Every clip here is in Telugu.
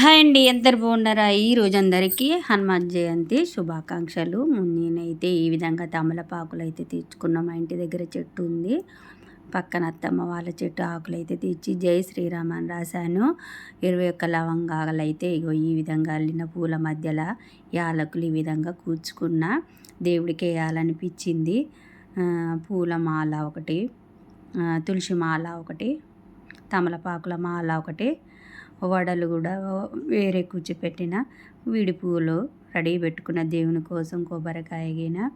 హాయ్ అండి ఎందరు బాగున్నారా? ఈ రోజు అందరికీ హనుమాన్ జయంతి శుభాకాంక్షలు. నేనైతే ఈ విధంగా తమలపాకులు అయితే తీర్చుకున్నాం. మా ఇంటి దగ్గర చెట్టు ఉంది. పక్కన అత్తమ్మ వాళ్ళ చెట్టు ఆకులు అయితే తీర్చి జై శ్రీరామ్ అని రాశాను. ఇరవై ఒక్క లవంగాలు అయితే ఇగో ఈ విధంగా అల్లిన పూల మధ్యలో యాలకులు ఈ విధంగా కూర్చుకున్న దేవుడికి వేయాలనిపించింది. పూలమాల పూల మాల ఒకటి తులసి మాల ఒకటి తమలపాకుల మాల ఒకటి వడలు కూడా వేరే కూర్చోపెట్టిన విడి పువ్వులు రెడీ పెట్టుకున్న దేవుని కోసం కొబ్బరికాయ గిన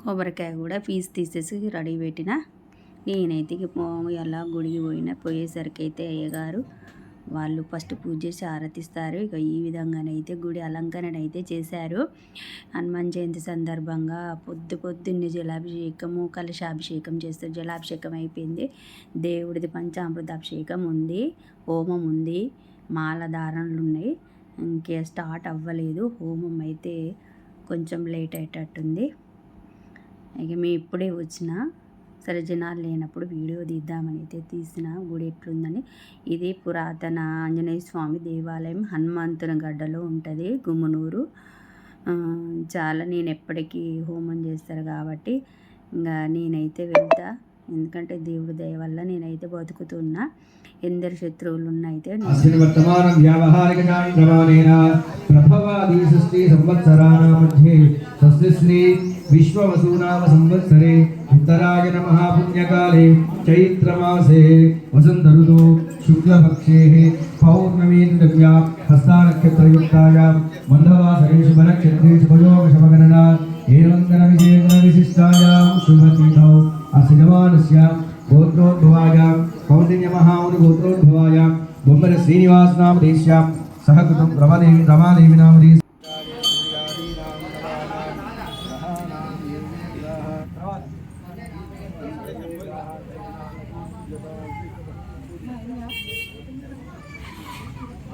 కొబ్బరికాయ కూడా పీస్ తీసేసి రెడీ పెట్టిన. నేనైతే ఎలా గుడికి పోయిన పోయేసరికి అయితే అయ్యగారు వాళ్ళు ఫస్ట్ పూజ చేసి ఆరతిస్తారు. ఇక ఈ విధంగానైతే గుడి అలంకరణ అయితే చేశారు. హనుమాన్ జయంతి సందర్భంగా పొద్దు పొద్దున్నే జలాభిషేకము కలశాభిషేకం చేస్తారు. జలాభిషేకం అయిపోయింది. దేవుడిది పంచామృతాభిషేకం ఉంది. హోమం ఉంది. మాల ధారణలు ఉన్నాయి. ఇంకే స్టార్ట్ అవ్వలేదు. హోమం అయితే కొంచెం లేట్ అయ్యేటట్టుంది. ఇక మేము ఇప్పుడే వచ్చిన సరే జనాలు లేనప్పుడు వీడియో తీద్దామని అయితే తీసిన గుడి ఎట్లుందని. ఇది పురాతన ఆంజనేయ స్వామి దేవాలయం హనుమంతుని గడ్డలో ఉంటుంది గుమ్మనూరు. చాలా నేను ఎప్పటికీ హోమం చేస్తారు కాబట్టి ఇంకా నేనైతే వెళ్తా. ఎందుకంటే దేవుడి దయ వల్ల నేనైతే బతుకుతున్నా. ఎందరు శత్రువులు ఉన్నాయితే సంవత్సరాల మధ్య విశ్వవసూనామ సంవత్సరే ఉత్తరాయణ మహాపుణ్యకాలే చైత్రమాసే వసంత ఋతో శుక్లపక్షే పౌర్ణమీ దివ్యా హస్తానక్షత్రయుక్తాయా మందవాసరేషు బలక్షత్రేషు భయోగశమగణనా ఏవందన విజేంద్ర విశిష్టాయాం శుభతీథౌ అసిజమానుష్యాం గోత్రోద్భవాయాం కౌండిన్యమహాముని గోత్రోద్భవాయాం బొమ్మల శ్రీనివాసనామదేశ్యాం సహకృతం రమాదేవి రమాదేవి నామదేశ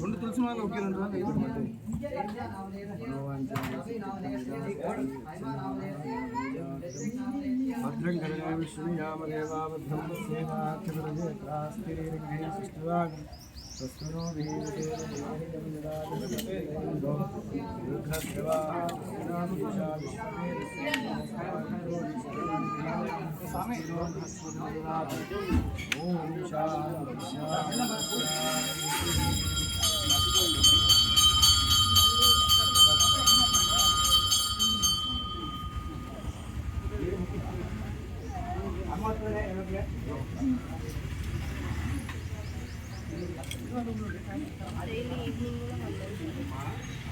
రెండు తులసి మాల ఒకే రెండు భద్రం కళ్యాణ శ్రీరామదేవాభద్రం సేవాక్షరాస్తిరేణ తస్మనో ఓం శాంతి జై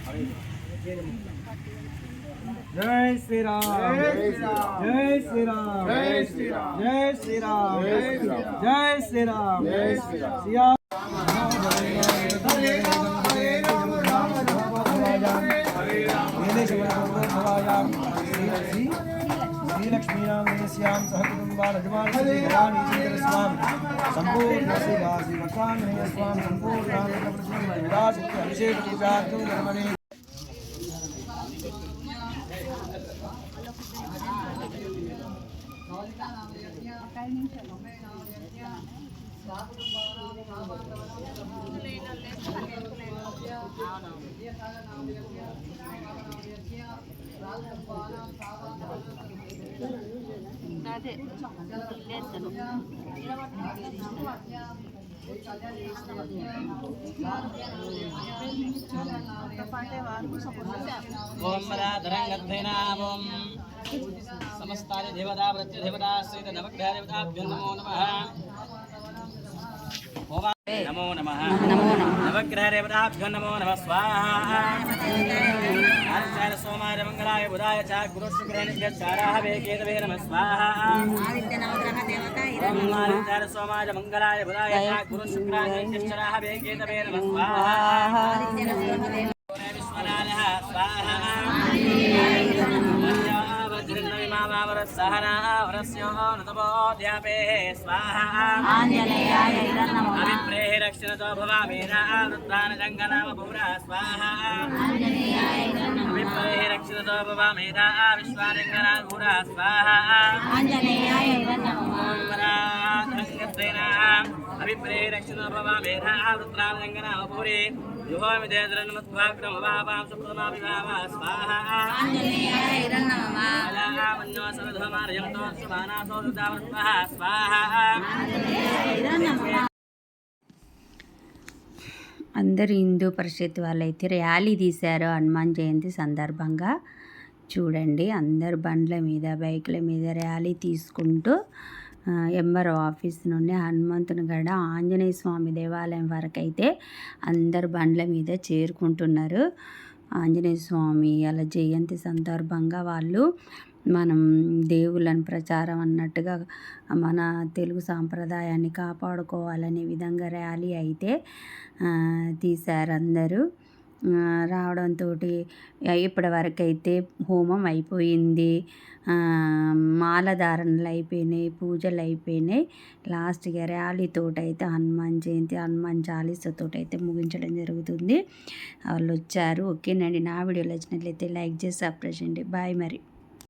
జై శ్రీరామ్. జై శ్రీరామ్. జై శ్రీరామ్. జై శ్రీరామ్. జై శ్రీరామ్. జై శ్రీరామ్. శ్రీలక్ష్మీనామేశ్యాం సహకుటుంబాలజమాని సంపూర్ణ సేవా శ్రీమకాంజనేయ స్వామి సంపూర్ణ అభిషేక పూజార్థం ధర్మనే అదే లేస్తాను ఓం రాధరం గద్ధైనామం సమస్తాని దేవతా ప్రత్య దేవతా శ్రీత నవగ్రహ దేవతాభ్యో నమో నమః ఓం నమో నమః నమో నమః నవగ్రహ దేవతాభ్యో నమో నమః స్వాహా ఆచార్య సోమాయ మంగళాయ బుధాయ చ గురు శుక్రాయ చారాహ వేకేతవే నమః స్వాహా. ఆదిత్య నవగ్రహ సోమాయ మంగళాయ బుధాయ గురు శుక్రాయ శిశ్చరాహ వేకేతవే నమః స్వాహా అభిప్రేహి రక్షణతో భవామీనా వృత్తాన జంగనామపూర అభిప్రేహి రక్షణతో స్వాహా అందరు హిందూ పరిషత్ వాళ్ళైతే ర్యాలీ తీశారు హనుమాన్ జయంతి సందర్భంగా. చూడండి అందరు బండ్ల మీద బైక్ల మీద ర్యాలీ తీసుకుంటూ ఎంఆర్ఓ ఆఫీస్ నుండి హనుమంతుని గడ ఆంజనేయ స్వామి దేవాలయం వరకు అయితే అందరు బండ్ల మీద చేరుకుంటున్నారు. ఆంజనేయ స్వామి అలా జయంతి సందర్భంగా వాళ్ళు మనం దేవుళ్ళని ప్రచారం అన్నట్టుగా మన తెలుగు సాంప్రదాయాన్ని కాపాడుకోవాలనే విధంగా ర్యాలీ అయితే తీశారు అందరూ. రావడంతో ఇప్పటి వరకు అయితే హోమం అయిపోయింది. మాలధారణలు అయిపోయినాయి పూజలు అయిపోయినాయి. లాస్ట్గా ర్యాలీతో అయితే హనుమాన్ జయంతి హనుమాన్ చాలీసాతో అయితే ముగించడం జరుగుతుంది. వాళ్ళు వచ్చారు. ఓకేనండి. నా వీడియోలు వచ్చినట్లయితే లైక్ చేసి సబ్స్క్రైబ్ చేయండి. బాయ్ మరి.